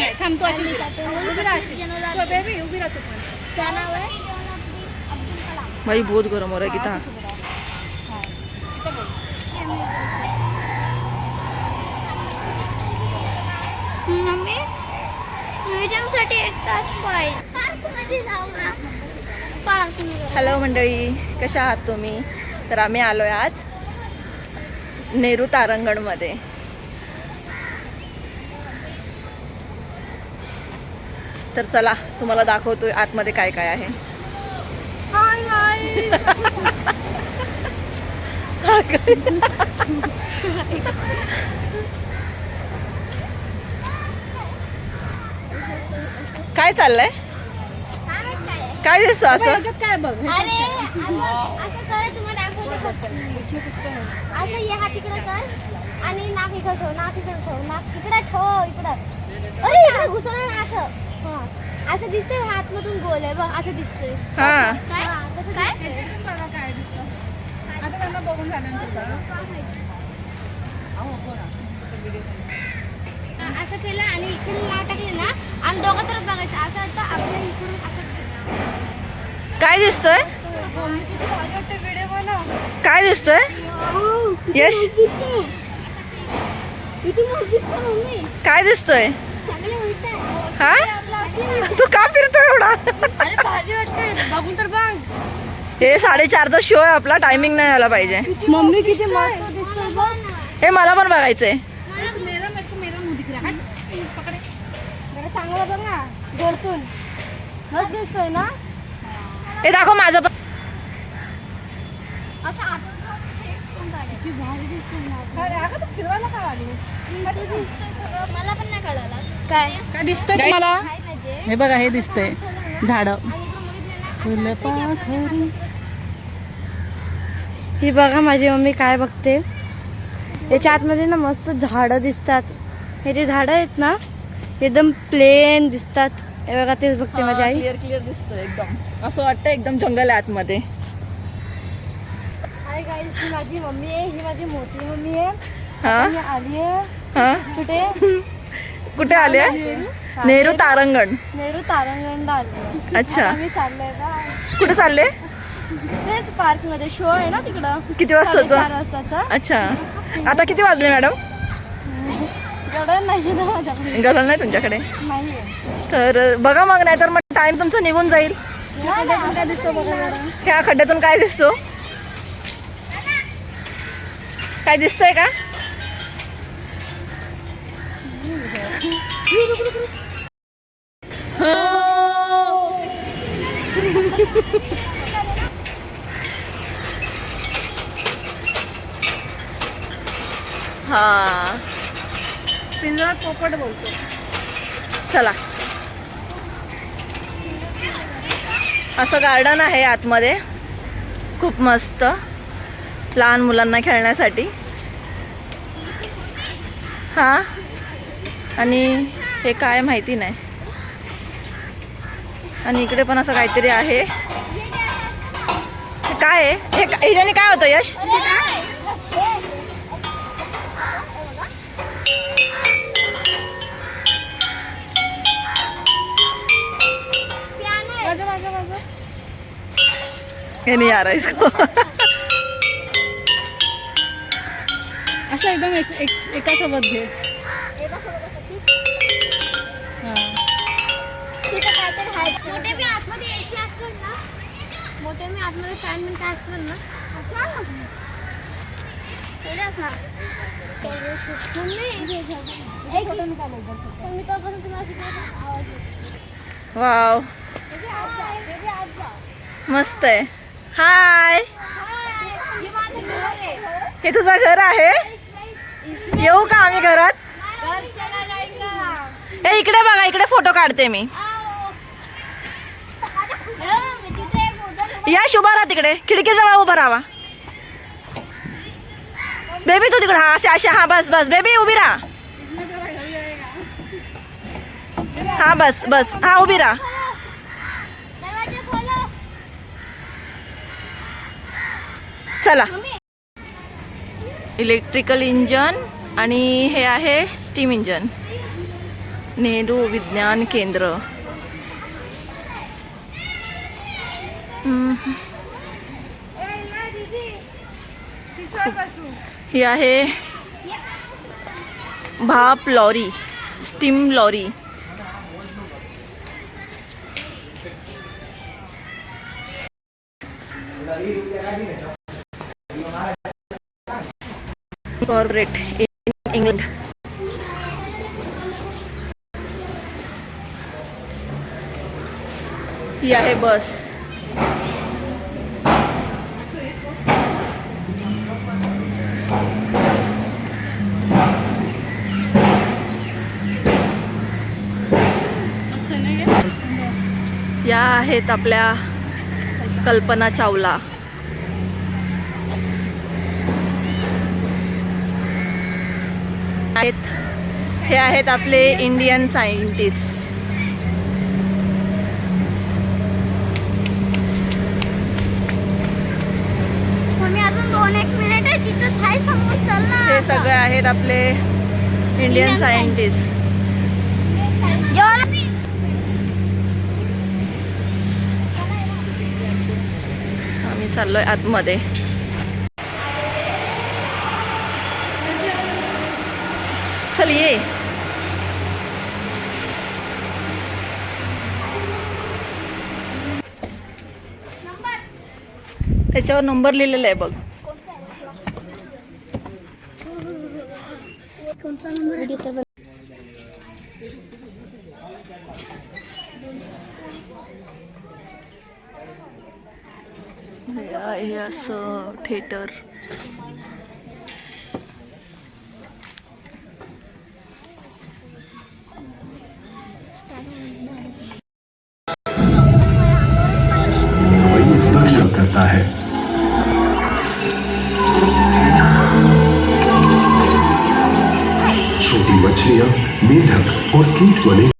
नाही थांब तू अशी उभी राहा अशी. तू बेबी उभी राहा तू पण. क्या नाव अब्दुल कलाम भाई बहुत गरम हो रहा है गीता हा. इथं बोल. मम्मी म्युझियमसाठी एक तास पाहिजे पार्कमध्ये जाऊ ना पार्क हॅलो मंडळी कशा आहात तुम्ही तर आम्ही आलो आहे आज नेहरू तारंगणमध्ये तर चला तुम्हाला दाखवतोय आतमध्ये काय काय आहे. काय चाललंय? काय दिसतं असं? काय बघ? अरे आपण असं कर तुम्हाला दाखवतो. असं ये हात इकडे कर आणि नाक इकडे ठेव नाक इकडे ठेव नाक इकडे ठेव इकडे. अरे इकडे घुसवलं नाक. असं दिसतंय हात मधून गोल आहे बघ असं दिसतंय. हा. काय? कसं काय? ह्याच्यातून बघा काय दिसतं. आता त्यांना बघून झाल्यानंतर असं केलं आणि इकडून नाव टाकले ना आणि दोघं तर बघायचं. असं वाटतं आपल्या इकडून असं काय दिसतंय? व्हिडिओ बनव काय दिसतंय? यश? दिसते. किती दिसतं मम्मी. काय दिसतंय? चांगले उलट हा? तू का फिरतोय एवढा? बघून तर बघ. हे साडेचारचा शो आहे आपला टायमिंग नाही आला पाहिजे. मम्मी किती हे मला पण बघायचंय. मेरा मेरे को मेरा मुंह दिख रहा है. हट, पकड़े. जरा चांगला बघ ना वरतून मस्त दिसतोय ना? हे दाखव माझं पण. असं मला पण नाही कळालं. काय काय दिसतंय पाहिजे हे बघा हे दिसतंय. झाड. फुलं ही बघा माझी मम्मी काय बघते. याच्या आतमध्ये ना मस्त झाडं दिसतात. हे जे झाडं आहेत ना एकदम प्लेन दिसतात. हे बघा तेच बघते माझी आई. क्लिअर क्लिअर दिसतंय एकदम. असं वाटतं एकदम जंगल आहे आतमध्ये. हाय गाईस ही माझी मम्मी आहे. ही माझी मोठी मम्मी आहे. हा? आली आहे. हा? कुठे? कुठे आले नेहरू तारंगण. नेहरू तारंगणला आली आहे अच्छा. मी कुठे चालले? तेच पार्कमध्ये शो आहे ना तिकडं. किती चार वाजताचं. वाजताचा अच्छा. आता किती वाजले मॅडम? एवढं नाही ना माझ्याकडे. गरज नाही तुमच्याकडे? तर बघा मग नाही तर मग टाइम तुमचा निघून जाईल. काय दिसतो बघा जरा ह्या खड्ड्यातून काय दिसतो? काय दिसतंय का? हा. पिंजरा पोपट बोलतो. चला. असं गार्डन आहे आतमध्ये. खूप मस्त. लहान मुलांना खेळण्यासाठी. हा? आणि हे काय माहिती नाही. आणि इकडे पण असं काहीतरी आहे. काय आहे? हे का- काय होतं यश? पियानो आहे नाही आ रहा इसको असं एकदम एक एक- एकासोबत घे. मोठे मी आतमध्ये यायचे असतात ना. मोठे मी आतमध्ये फॅन ना. असणार ना? थोडे असणार मम्मी, तोपर्यंत तुम्हाला येतो? वाव. मस्त आहे. हाय. हाय. हे माझं घर आहे. हे तुझं घर आहे? येऊ का आम्ही घरात? हे इकडे बघा इकडे फोटो काढते मी आओ. हो, मी तिथे या शुभा राहा तिकडे. खिडकीजवळ उभं राहा. बेबी तू तिकडे. हा अशा अशा हा बस बस. बेबी उभी राहा. हा बस बस. हा उभी राहा. चला. इलेक्ट्रिकल इंजन आणि हे आहे स्टीम इंजन. नेहरू विज्ञान केंद्र. ही आहे भाप lorry steam lorry. Corporate in England ही आहे बस. आहेत आपल्या कल्पना चावला. आहेत. हे आहेत आपले इंडियन सायंटिस्ट हे सगळे आहेत आपले इंडियन सायंटिस्ट आम्ही चाललोय आतमध्ये. चल ये. त्याच्यावर नंबर लिहिलेला आहे बघ. कोणचा नंबर? थिएटर करता है छोटी मछलियाँ मेढक और कीट बने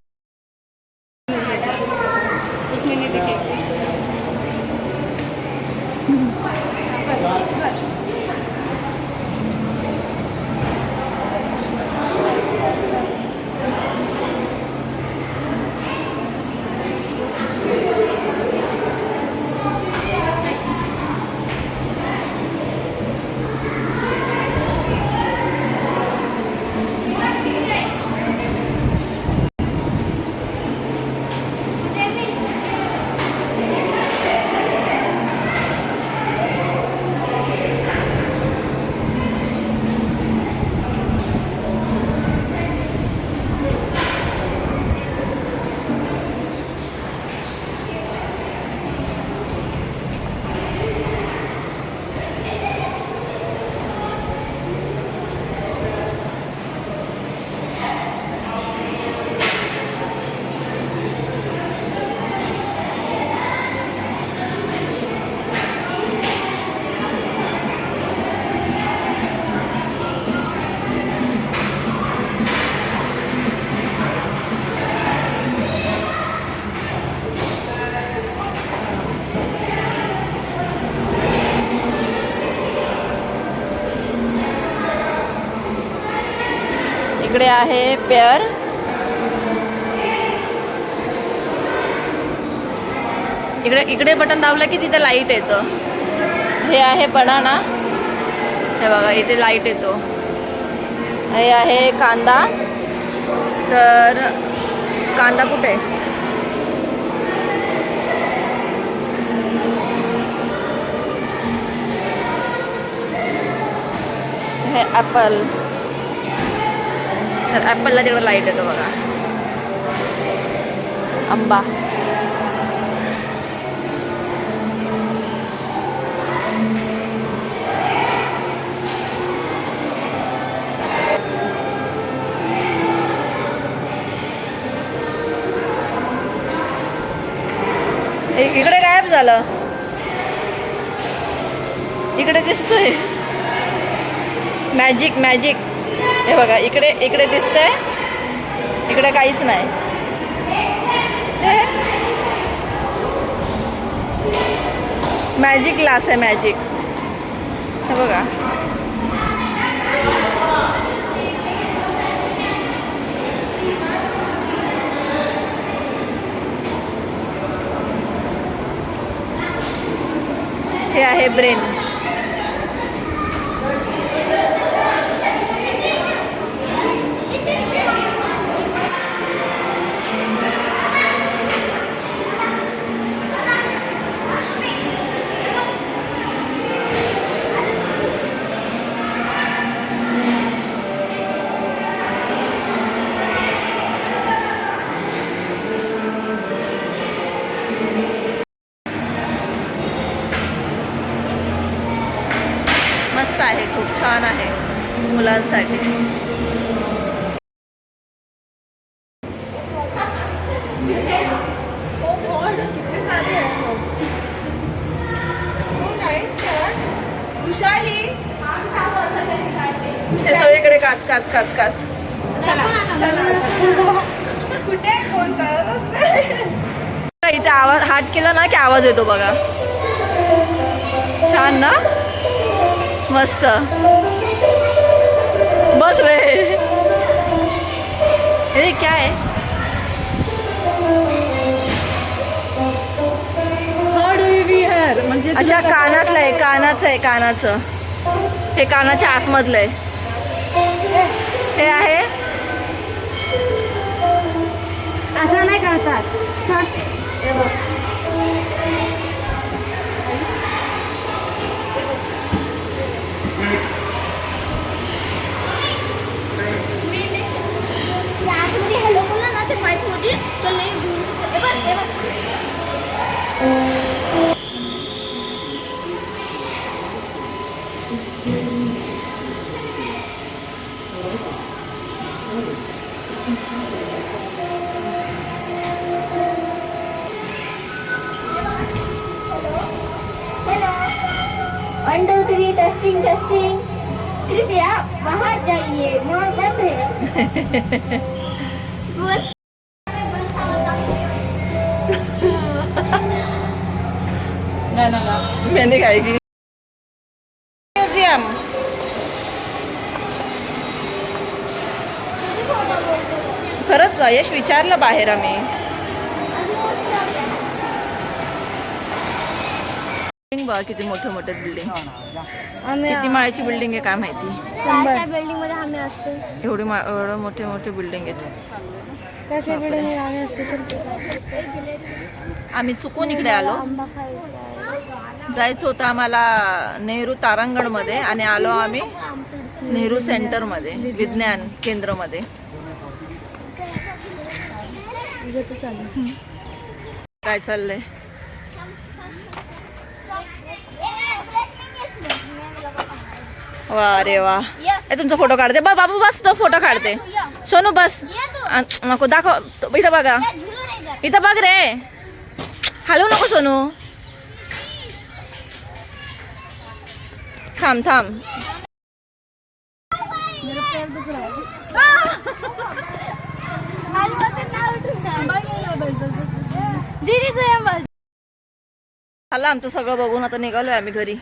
आहे पेअर. इकडे इकडे बटन दाबलं की तिथे लाइट येतं. हे आहे बनाना हे बघा इथे लाइट येतो. हे आहे कांदा. तर कांदा कुठे? हे ॲपल तर ॲपलला तेवढं लाइट येतो बघा. आंबा. इकडे गायब झालं. इकडे दिसतोय. मॅजिक मॅजिक हे बघा इकडे इकडे दिसतंय. इकडे काहीच नाही. मॅजिक ग्लास आहे मॅजिक हे बघा. हे आहे ब्रेन मुलांसाठी. ते सगळीकडे काच काच काच काच. इथे आवाज हात केला ना की आवाज येतो बघा. छान ना? मस्त. बस रे हे क्या है? म्हणजे अच्छा कानातलं आहे कानाचं आहे कानाचं. हे कानाच्या आतमधलं आहे. हे आहे? असं नाही करतात. थ्री टेस्टिंग टेस्टिंग कृपया बाहर जाइए मोर बंद है. बोल. मैंने खाएगी म्यूजियम. खरंच यश विचारलं बाहेर आम्ही. बघा किती मोठे मोठे बिल्डिंग आम्ही किती माळ्याची बिल्डिंग आहे काय माहिती? त्या बिल्डिंगमध्ये आम्ही असतो. एवढी मा एवढं मोठे मोठे बिल्डिंग आहेत. बिल्डिंग आम्ही असते तर? आम्ही चुकून इकडे आलो. आंबा खायचा जायचं होतं आम्हाला नेहरू तारांगणमध्ये आणि आलो आम्ही नेहरू सेंटरमध्ये विज्ञान केंद्रमध्ये. चालू काय चाललंय? वा रे वा. तुमचा फोटो काढते. बा बाबू बस तो फोटो काढते. सोनू बस. नको दाखव. तो- इथं बघा. इथं बघ रे. हलवू नको सोनू. थांब थांब. आलं आमचं सगळं बघून आता निघालोय आम्ही घरी.